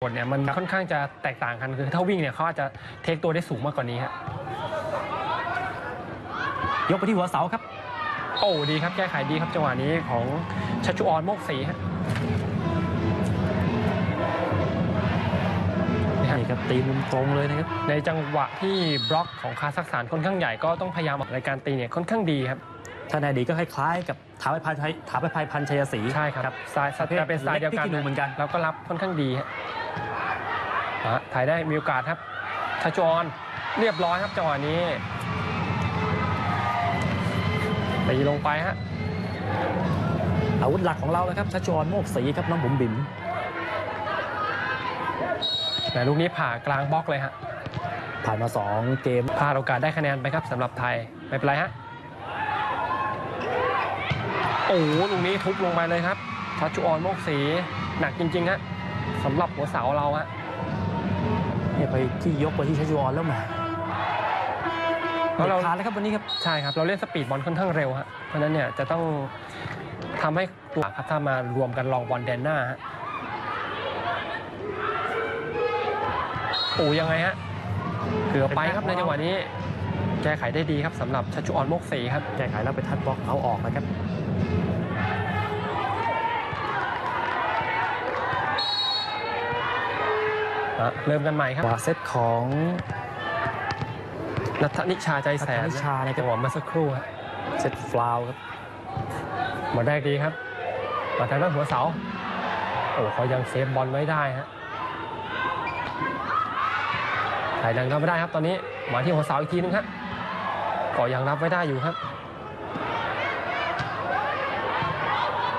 กดเนี่ยมันค่อนข้างจะแตกต่างกันคือถ้าวิ่งเนี่ยเขาอาจจะเทคตัวได้สูงมากกว่านี้ฮะยกไปที่หัวเสาครับ โอ้ดีครับแก้ไขดีครับจังหวะนี้ของชัชชุออนโมกศรีฮะนี่ฮะนี่ครับตีมุมตรงเลยนะครับ ในจังหวะที่บล็อกของคาซัคสถานค่อนข้างใหญ่ก็ต้องพยายามออกในการตีเนี่ยค่อนข้างดีครับ ถ้าในอดีตก็คล้ายๆกับถาไปพันชัยถาไปพันพันชัยศรีใช่ครับสายประเภทจะเป็นสายเดียวกันเล็กพริกขี้หนูเหมือนกัน แล้วก็รับค่อนข้างดีฮะอะถ่ายได้มีโอกาสครับชัชชุออนเรียบร้อยครับจังหวะนี้ตีลงไปฮะอาวุธหลักของเรานะครับชัชวอนโมกศรีครับน้องบุ๋มบิ๋มแต่ลูกนี้ผ่ากลางบล็อกเลยฮะผ่านมา 2 เกมพลาดโอกาสได้คะแนนไปครับสำหรับไทย ไม่เป็นไรฮะ โอ้โหลูกนี้ทุบลงไปเลยครับทัชชุออนโมกสีหนักจริงๆฮะสำหรับหัวเสาเราฮะเนี่ยไปที่ยกไปที่ชัชวอนแล้วแหมเพราะเราเด็ดขาดเลยครับวันนี้ครับ ใช่ครับ เราเล่นสปีดบอลค่อนข้างเร็วฮะเพราะฉะนั้นเนี่ยจะต้องทำให้ตัวครับถ้ามารวมกันลองบอลแดนหน้าฮะโอ้ยังไงฮะเกือบไปครับในจังหวะนี้ แก้ไขได้ดีครับสำหรับชัชชุออนโมกสีครับ แก้ไขแล้วไปทัดบล็อกเอาออกนะครับ อะ เริ่มกันใหม่ครับขวาเซตของนัทนิชาใจแสนนัทนิชานะครับจังหวะเมื่อสักครู่ฮะเซตฟลาวครับหมดแรกดีครับมาทางด้านหัวเสาโอ้เขายังเซฟบอลไว้ได้ฮะถ่ายดังรับไม่ได้ครับ ตอนนี้มาที่หัวเสาอีกทีนึงครับก็ยังรับไว้ได้อยู่ครับ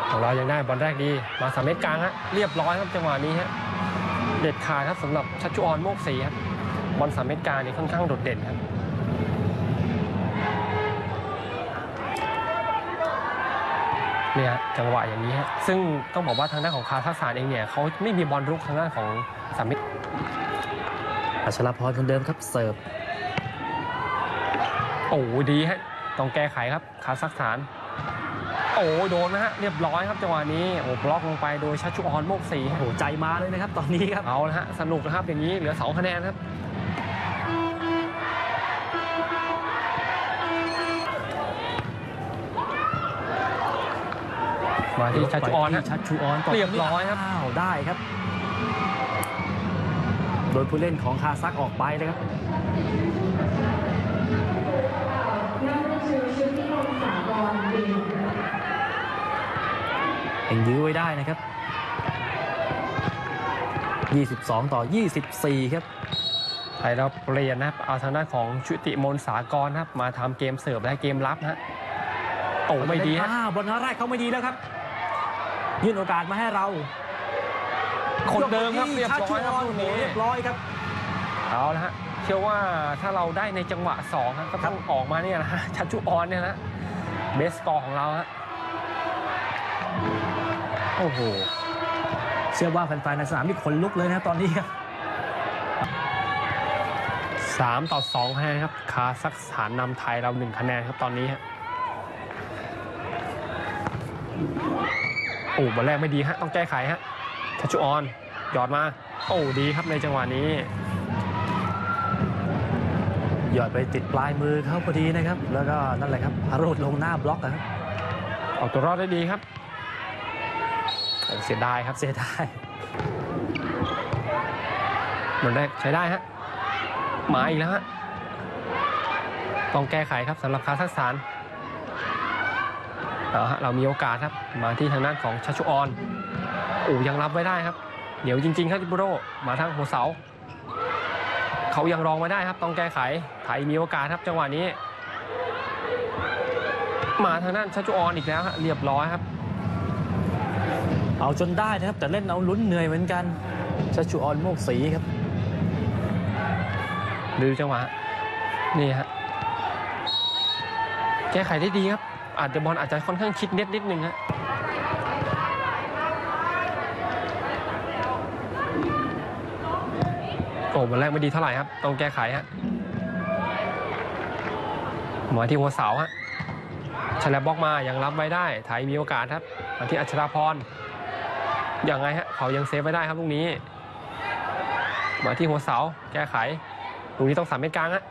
ของเรายังได้บอลแรกดีมาสามเมตรกลางฮะเรียบร้อยครับจังหวะนี้ฮะ เด็ดขาดครับสำหรับชัชชุออนโมกศรีครับบอลสามเมตรกลางนี่ค่อนข้างโดดเด่นครับเนี่ยจังหวะอย่างนี้ฮะซึ่งต้องบอกว่าทางด้านของคาซัคสถานเองเนี่ยเขาไม่มีบอลรุกทางด้านของสามมิตรอัชราพรคนเดิมครับเสิร์ฟโอ้ดีฮะต้องแก้ไขครับคาซัคสถาน โอ้โดนนะฮะเรียบร้อยครับจังหวะนี้โอ้บล็อกลงไปโดยชัชชุออนโมกศรีโอ้ฮะโหใจมาเลยนะครับตอนนี้ครับเอาละฮะสนุกนะครับอย่างนี้เหลือสองคะแนนครับมาที่ชัชชุออนฮะชัชชูออนต่เรียบร้อยครับอ้าวได้ครับ โดยผู้เล่นของคาซักออกไปนะครับ ยังยื้อไว้ได้นะครับ 22 ต่อ 24 ครับไทยเราเปลี่ยนนะครับเอาทางด้านของชุติมนต์สากรนะครับ มาทำเกมเสิร์ฟและเกมรับนะฮะโอ้ไม่ดีฮะอ่าบอลแรกเขาไม่ดีแล้วครับ ยื่นโอกาสมาให้เรา คนเดิมครับที่เรียบร้อยครับชัชลูกวอนนี้เรียบร้อยครับเอาละฮะเชื่อว่าถ้าเราได้ในจังหวะ2ครับก็ต้องออกมาเนี่ยนะฮะชัชชุออนเนี่ยนะเบสกอร์ของเราฮะ โอ้โห เชื่อว่าแฟนๆในสนามนี่ขนลุกเลยนะตอนนี้ครับสามต่อสองคะแนนครับ คาซัคสถานนำไทยเราหนึ่งคะแนนครับตอนนี้ฮะโอ้บอลแรกไม่ดีฮะ ต้องแก้ไขฮะชัชชุออนหยอดมา โอ้ดีครับในจังหวะนี้ หยอดไปติดปลายมือเขาพอดีนะครับ แล้วก็นั่นแหละครับอารูดลงหน้าบล็อกอะครับเอาตัวรอดได้ดีครับ เสียดายครับเสียดายบอลแรกใช้ได้ฮะมาอีกแล้วฮะต้องแก้ไขครับสำหรับคาซัคสถานเอาฮะเรามีโอกาสครับมาที่ทางด้านของชัชชุออนโอ้ยังรับไว้ได้ครับเดี๋ยวจริงๆครับทิบุโรมาทางหัวเสาเขายังรองไว้ได้ครับ ต้องแก้ไขไทยมีโอกาสครับจังหวะนี้ มาทางด้านชัชชุออนอีกแล้วฮะเรียบร้อยครับ เอาจนได้นะครับ แต่เล่นเอาลุ้นเหนื่อยเหมือนกันชัชชูออนโมกศรีครับดูจังหวะนี่ฮะแก้ไขได้ดีครับ อาจจะบอลอาจจะค่อนข้างคิดเน็ตนิดนึงฮะโอ้บอลแรกไม่ดีเท่าไหร่ครับ ต้องแก้ไขฮะมาที่หัวเสาฮะฉลับบล็อกมายังรับไว้ได้ไทยมีโอกาสครับมาที่อัชราพร ยังไงฮะเขายังเซฟไว้ได้ครับลูกนี้ มาที่หัวเสาแก้ไขตรงนี้ต้องสามเมตรกลางฮะ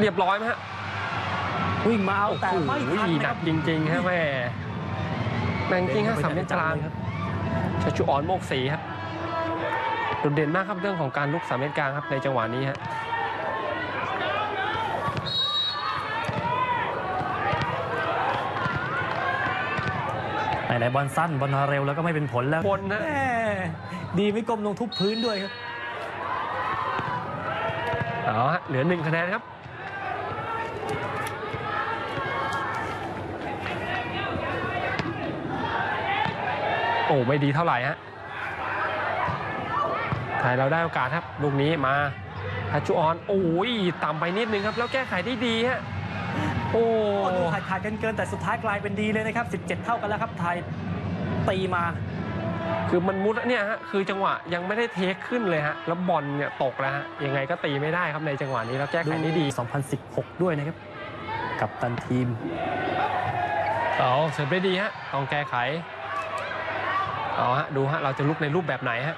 เรียบร้อยไหมฮะวิ่งมาเอาแต่โอ้ไม่โหทันหนะคนัรักบจริงๆฮะแม่แม่งจริงฮะสามเมตรกลางครับชัชชุออนโมกศรีครับโดดเด่นมากครับเรื่องของการลุกสามเมตรกลางครับในจังหวะนี้ฮะ ไหนๆบอลสั้นบอลเร็วแล้วก็ไม่เป็นผลแล้วบนนะแหมดีไม่ก้มลงทุบพื้นด้วยครับเอาฮะเหลือหนึ่งคะแนนครับโอ้ไม่ดีเท่าไหร่ฮะไทยเราได้โอกาสครับ ลูกนี้มาทัชชุออน โอ้ยต่ำไปนิดนึงครับ แล้วแก้ไขได้ดีฮะ โอ้โอ้ดูขาดขาดกันเกินแต่สุดท้ายกลายเป็นดีเลยนะครับ 17 เท่ากันแล้วครับไทยตีมา คือมันมุดเนี่ยฮะคือจังหวะยังไม่ได้เทคขึ้นเลยฮะแล้วบอลเนี่ยตกแล้วฮะยังไงก็ตีไม่ได้ครับในจังหวะนี้แล้วแก้ไขได้ดี 2016 ด้วยนะครับ กับตันทีมเอาเสิร์ฟได้ดีฮะต้องแก้ไขเอาฮะดูฮะเราจะลุกในรูปแบบไหนฮะ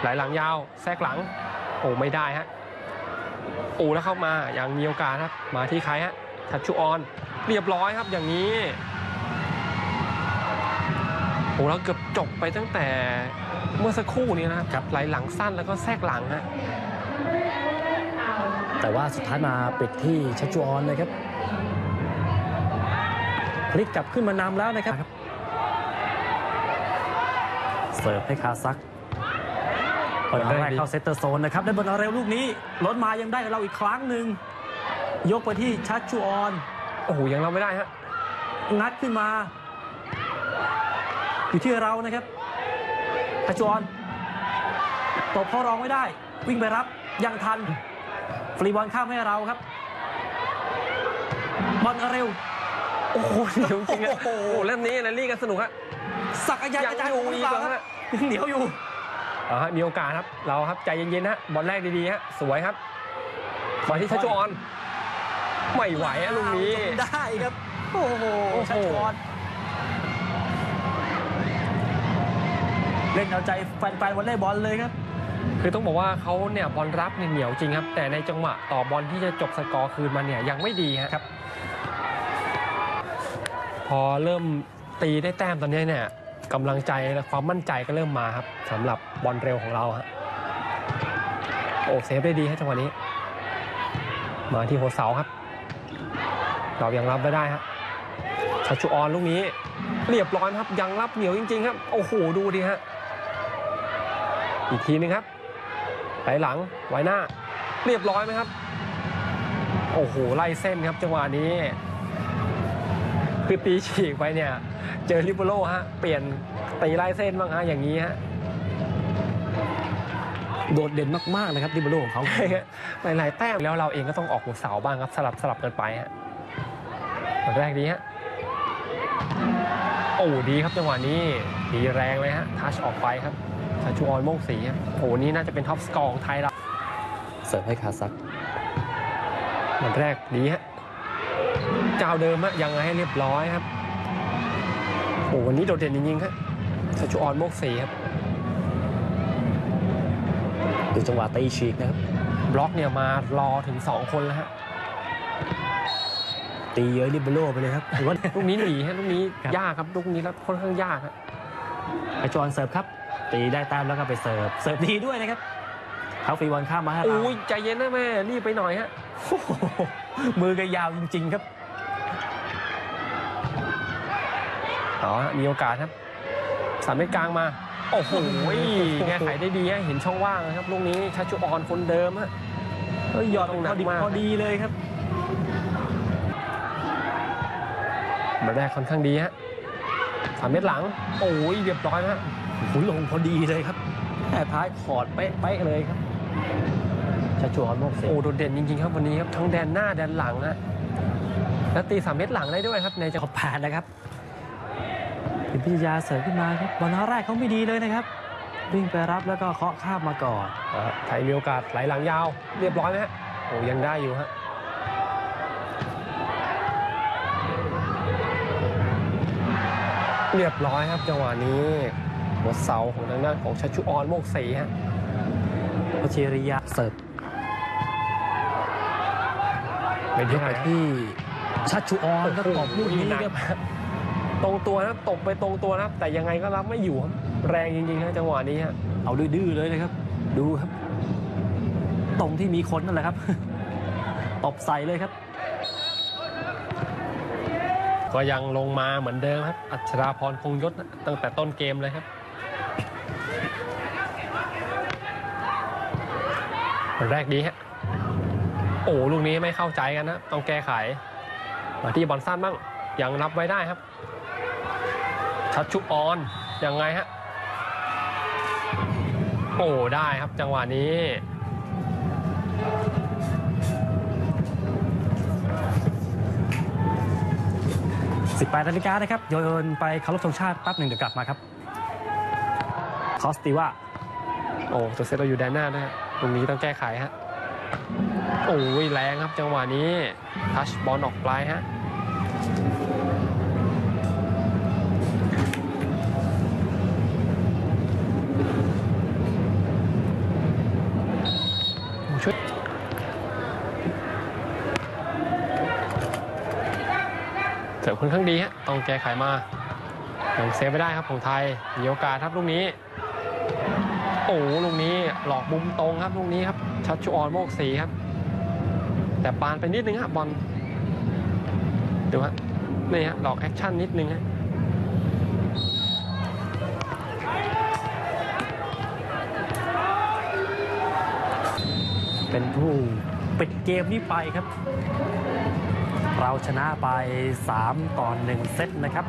ไหลหลังยาวแทรกหลังโอ้ไม่ได้ฮะโอ้แล้วเข้ามาอย่างมีโอกาสครับมาที่ใครฮะ ทัชชุออนเรียบร้อยครับอย่างนี้โอ้เราเกือบจบไปตั้งแต่เมื่อสักครู่นี้นะครับไหลหลังสั้นแล้วก็แทรกหลังฮะแต่ว่าสุดท้ายมาปิดที่ชัชจูออนนะครับพลิกกลับขึ้นมานำแล้วนะครับ เสิร์ฟให้คาซักเปิดแรกเข้าเซตเตอร์โซนนะครับได้บอลเร็วลูกนี้รถมายังได้เราอีกครั้งหนึ่ง ยกไปที่ชัชจูออนโอ้โหยังเราไม่ได้ฮะงัดขึ้นมา อยู่ที่เรานะครับชัชจูออนตบเข้ารองไม่ได้ วิ่งไปรับยังทันฟรีบอลข้ามให้เราครับบอลเร็วโอ้โหเหนียวจริงๆอะโอ้โอ้โหโหเล่มนี้นะลี่กันสนุกฮะสักยันต์กระจายยังอยู่หรือเปล่าอีกเหรอครับฮะยังเหนียวอยู่เอาฮะมีโอกาสครับ เราครับใจเย็นๆฮะบอลแรกดีๆฮะสวยครับมาที่ชัชชุออน ไม่ไหวอะลูกนี้ จนได้ครับ โอ้โหโอ้โห ชัชวอนเล่นเอาใจแฟนๆวอลเลย์บอลเลยครับ คือต้องบอกว่าเขาเนี่ยบอลรับเนี่ยเหนียวจริงครับ แต่ในจังหวะต่อบอลที่จะจบสกอร์คืนมาเนี่ยยังไม่ดีฮะครับ พอเริ่มตีได้แต้มตอนนี้เนี่ยกำลังใจและความมั่นใจก็เริ่มมาครับสำหรับบอลเร็วของเราฮะโอ้เซฟได้ดีฮะจังหวะนี้ มาที่หัวเสาครับ เรายังรับไม่ได้ครับชัชชุออนลูกนี้ เรียบร้อยครับยังรับเหนียวจริง ๆ ครับ โอ้โหดูดิฮะอีกทีนึงครับไหลหลังไว้หน้า เรียบร้อยไหมครับ โอ้โหไล่เส้นครับจังหวะนี้ คือตีฉีกไปเนี่ย เจอลิเบโรฮะเปลี่ยนตีไล่เส้นบ้างฮะอย่างนี้ฮะ โดดเด่นมากๆเลยครับดิบโลของเขา หลายๆแต้มแล้วเราเองก็ต้องออกหัวเสาบ้างครับสลับสลับกันไปฮะบอลแรกดีฮะโอ้ดีครับจังหวะนี้ดีแรงเลยฮะทัชออกไปครับชาชูออนโมกสีฮะโอ้โหนี่น่าจะเป็นท็อปสกอร์ของไทยเราเสิร์ฟให้คาซักบอลแรกดีฮะเจ้าเดิมฮะยังไงให้เรียบร้อยครับโอ้วันนี้โดดเด่นจริงๆครับชาชูออนโมกสีครับ ดูจังหวะตีฉีกนะครับบล็อกเนี่ยมารอถึง 2 คนแล้วฮะตีเยอะดิบโลไปเลยครับหรือว่าลูกนี้หนีฮะลูกนี้ครับยากครับลูกนี้แล้วค่อนข้างยากฮะไอจอนเสิร์ฟครับ ตีได้แต้มแล้วก็ไปเสิร์ฟเสิร์ฟดีด้วยนะครับเขาฟรีบอลข้ามมาให้เราโอ้ยใจเย็นนะแม่รีบไปหน่อยฮะโอ้โหมือก็ยาวจริง ๆครับเอาฮะมีโอกาสครับสามเมตรกลางมา โอ้โหแก้ไขได้ดีฮะเห็นช่องว่างนะครับลูกนี้ชัชชุออนคนเดิมฮะเฮ้ยหยอดต้องหนัพกอดีมากพอดีเลยครับมาแรกค่อนข้างดีฮะสามเมตรหลัง โอ้ยเรียบร้อยฮะหุยลงพอดีเลยครับแค่ท้ายขอดเป๊ะๆเลยครับชัชวอนโมกเสโอ้โดดเด่นจริงๆครับวันนี้ครับทั้งแดนหน้าแดนหลังฮะแล้วตีสามเมตรหลังได้ด้วยครับในจังหขวะอแปดนะครับ เป็นพิทยาเสิร์ฟขึ้นมาครับบอลแรกเขาไม่ดีเลยนะครับ วิ่งไปรับแล้วก็เคาะข้ามมาก่อนอ่าไทยมีโอกาสไหลหลังยาว เรียบร้อยไหมฮะโอ้ยังได้อยู่ฮะเรียบร้อยครับจังหวะนี้หัวเสาของทางด้านของชัชชุออนโมกศรีฮะวชิริยะเสิร์ฟเป็นยที่กไหนไปที่ชัชชุออนก็ตบลูกนี้หนัครับมาก ตรงตัวนะครับตบไปตรงตัวนะครับแต่ยังไงก็รับไม่อยู่ครับแรงจริงๆครับจังหวะนี้ฮะเอาดื้อๆเลยนะครับ ดูครับ ตรงที่มีคนนั่นแหละครับตบใส่เลยครับ ก็ยังลงมาเหมือนเดิมครับ อัชราพรคงยศนะตั้งแต่ต้นเกมเลยครับ แรกดีฮะโอ้ลูกนี้ไม่เข้าใจกันนะ ต้องแก้ไขมาที่บอลสั้นบ้างยังรับไว้ได้ครับ ชัดชุออนยังไงฮะ โอ้ได้ครับจังหวะนี้ 18นาฬิกานะครับ โยนไปเคารพธงชาติแป๊บหนึ่งเดี๋ยวกลับมาครับ คอสติว่า โอ้ตัวเซตเราอยู่แดนหน้าด้วยฮะตรงนี้ต้องแก้ไขฮะ โอ้ยแรงครับจังหวะนี้ ทัชบอลออกปลายฮะ อนข้างดีฮะต้องแก้ไขมายังเซฟไม่ได้ครับของไทยมีโอกาสครับลูกนี้โอ้ลูกนี้หลอกมุมตรงครับลูกนี้ครับชัดชูออนโมกสีครับ แต่ปานไปนิดนึงครับบอลดูฮะนี่ฮะหลอกแอคชั่นนิดนึงฮะเป็นผู้ปิดเกมนี้ไปครับ เราชนะไป 3 ต่อ 1 เซตนะครับ